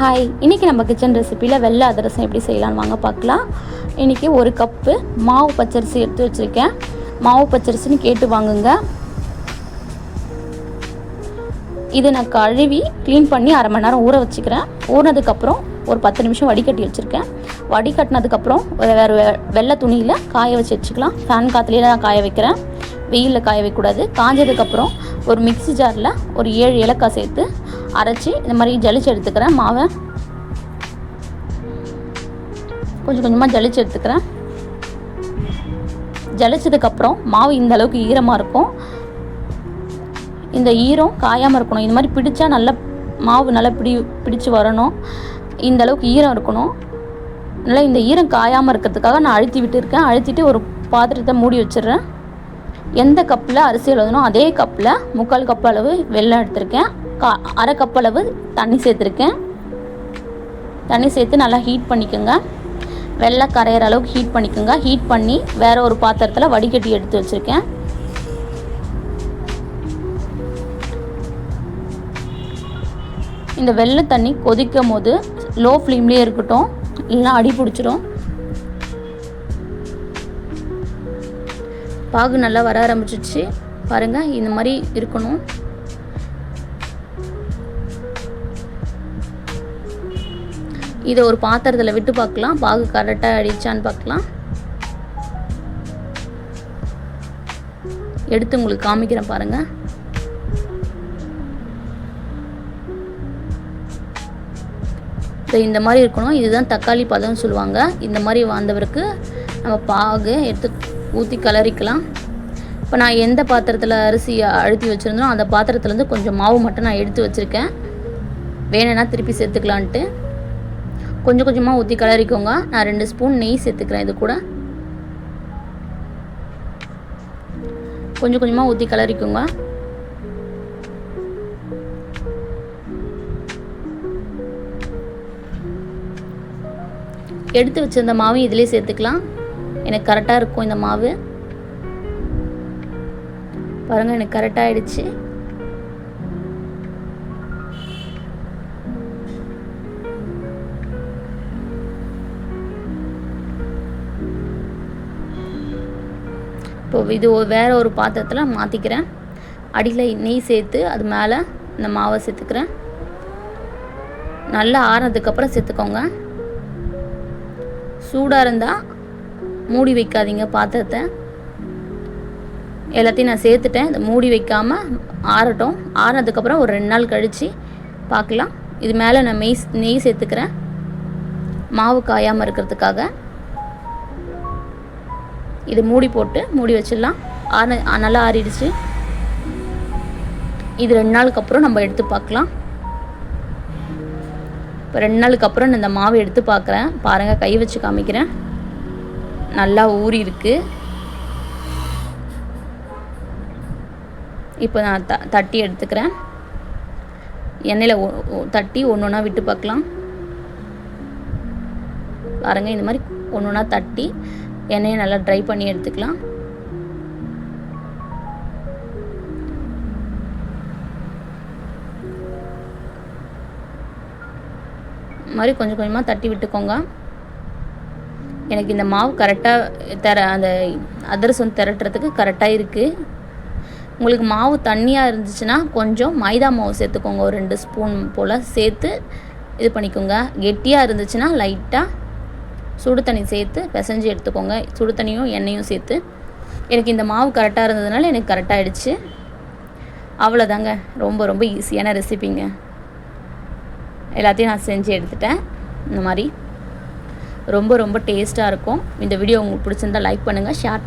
Hi இன்றைக்கி நம்ம kitchen ரெசிப்பியில் வெள்ளை அதிரசம் எப்படி செய்யலாம்னு வாங்க பார்க்கலாம். இன்றைக்கி ஒரு கப்பு மாவு பச்சரிசி எடுத்து வச்சுருக்கேன். மாவு பச்சரிசின்னு கேட்டு வாங்குங்க. இதை நான் கழுவி க்ளீன் பண்ணி அரை மணி நேரம் ஊற வச்சுக்கிறேன். ஊறினதுக்கப்புறம் ஒரு பத்து நிமிஷம் வடிகட்டி வச்சுருக்கேன். வடிகட்டினதுக்கப்புறம் வேறு வெள்ளை துணியில் காய வச்சு வச்சுக்கலாம். ஃபேன் காற்றுலேயே நான் காய வைக்கிறேன். வெயிலில் காய வைக்கக்கூடாது. காஞ்சதுக்கப்புறம் ஒரு மிக்ஸி ஜாரில் ஒரு ஏழு ஏலக்காய் சேர்த்து அரைச்சி இந்த மாதிரி ஜலிச்சு எடுத்துக்கிறேன். மாவை கொஞ்சம் கொஞ்சமாக ஜலிச்சு எடுத்துக்கிறேன். ஜலிச்சதுக்கப்புறம் மாவு இந்த அளவுக்கு ஈரமாக இருக்கும். இந்த ஈரம் காயாமல் இருக்கணும். இந்த மாதிரி பிடிச்சா நல்லா மாவு நல்லா பிடி பிடிச்சு வரணும். இந்த அளவுக்கு ஈரம் இருக்கணும். நல்லா இந்த ஈரம் காயாமல் இருக்கிறதுக்காக நான் அழுத்தி விட்டுருக்கேன். அழுத்திட்டு ஒரு பாத்திரத்தை மூடி வச்சிடுறேன். எந்த கப்பில் அரிசி எழுதணும் அதே கப்பில் முக்கால் கப் அளவு வெள்ளம் எடுத்திருக்கேன். கா அரை கப்பளவு தண்ணி சேர்த்துருக்கேன். தண்ணி சேர்த்து நல்லா ஹீட் பண்ணிக்கோங்க. வெள்ளை கரையிற அளவுக்கு ஹீட் பண்ணிக்கோங்க. ஹீட் பண்ணி வேறு ஒரு பாத்திரத்தில் வடிகட்டி எடுத்து வச்சுருக்கேன். இந்த வெள்ளை தண்ணி கொதிக்கும் போது லோ ஃப்ளேம்லேயே இருக்கட்டும். இல்லைன்னா அடி பிடிச்சிரும். பாகு நல்லா வர ஆரம்பிச்சிச்சு பாருங்கள் இந்த மாதிரி இருக்கணும். இதை ஒரு பாத்திரத்தில் விட்டு பார்க்கலாம். பாகு கரெக்டாக அடிச்சான்னு பார்க்கலாம். எடுத்து உங்களுக்கு காமிக்கிறேன் பாருங்கள் இப்போ இந்த மாதிரி இருக்கணும். இதுதான் தக்காளி பதம்னு சொல்லுவாங்க. இந்த மாதிரி வந்தவருக்கு நம்ம பாகு எடுத்து ஊற்றி கலரிக்கலாம். இப்போ நான் எந்த பாத்திரத்தில் அரிசி அழுத்தி வச்சுருந்தனோ அந்த பாத்திரத்துலேருந்து கொஞ்சம் மாவு மட்டும் நான் எடுத்து வச்சுருக்கேன். வேணும்னா திருப்பி சேர்த்துக்கலான்ட்டு. கொஞ்சம் கொஞ்சமாக ஊற்றி கிளறிக்கோங்க நான் ரெண்டு ஸ்பூன் நெய் சேர்த்துக்கிறேன் இது கூட. கொஞ்சம் கொஞ்சமாக ஊற்றி கிளறிக்கோங்க எடுத்து வச்சிருந்த மாவும் இதிலே சேர்த்துக்கலாம். எனக்கு கரெக்டாக இருக்கும் இந்த மாவு. பாருங்கள் எனக்கு கரெக்டாக ஆகிடுச்சு இப்போ இது வேறு ஒரு பாத்திரத்தில் மாற்றிக்கிறேன் அடியில் நெய் சேர்த்து அது மேலே இந்த மாவை சேர்த்துக்கிறேன். நல்லா ஆறினதுக்கப்புறம் சேர்த்துக்கோங்க. சூடாக இருந்தால் மூடி வைக்காதீங்க பாத்திரத்தை. எல்லாத்தையும் நான் சேர்த்துட்டேன். இதை மூடி வைக்காமல் ஆறட்டும். ஆறினதுக்கப்புறம் ஒரு ரெண்டு நாள் கழித்து பார்க்கலாம் இது மேலே நான் மெய் நெய் சேர்த்துக்கிறேன். மாவு காயாமல் இருக்கிறதுக்காக. இது மூடி போட்டு மூடி வச்சிடலாம். ஆற நல்லா ஆறிடுச்சு. இது ரெண்டு நாளுக்கு அப்புறம் நம்ம எடுத்து பார்க்கலாம். இப்போ ரெண்டு நாளுக்கு அப்புறம் இந்த மாவு எடுத்து பார்க்குறேன். பாருங்கள் கை வச்சு காமிக்கிறேன். நல்லா ஊறி இருக்கு இப்போ நான் த தட்டி எடுத்துக்கிறேன். எண்ணெயில் தட்டி ஒன்று ஒன்றா விட்டு பார்க்கலாம். பாருங்கள் இந்த மாதிரி ஒன்று ஒன்றா தட்டி எண்ணெயை நல்லா ட்ரை பண்ணி எடுத்துக்கலாம். மாதிரி கொஞ்சம் கொஞ்சமாக தட்டி விட்டுக்கோங்க. எனக்கு இந்த மாவு கரெக்டாக தர அந்த அதிரசம் திரட்டுறதுக்கு கரெக்டாக இருக்குது உங்களுக்கு மாவு தண்ணியாக இருந்துச்சுன்னா கொஞ்சம் மைதா மாவு சேர்த்துக்கோங்க. ஒரு ரெண்டு ஸ்பூன் போல் சேர்த்து இது பண்ணிக்கோங்க. கெட்டியாக இருந்துச்சுன்னா லைட்டாக சுடு தண்ணி சேர்த்து பிசைஞ்சு எடுத்துக்கோங்க. சுடு தண்ணியும் எண்ணெயும் சேர்த்து. எனக்கு இந்த மாவு கரெக்டாக இருந்ததுனால எனக்கு கரெக்டாகிடுச்சு அவ்வளோதாங்க ரொம்ப ரொம்ப ஈஸியான ரெசிபிங்க எல்லாத்தையும் நான் செஞ்சு எடுத்துட்டேன். இந்த மாதிரி. ரொம்ப ரொம்ப டேஸ்ட்டாக இருக்கும். இந்த வீடியோ உங்களுக்கு பிடிச்சிருந்தா லைக் பண்ணுங்கள் ஷேர் பண்ணுங்கள்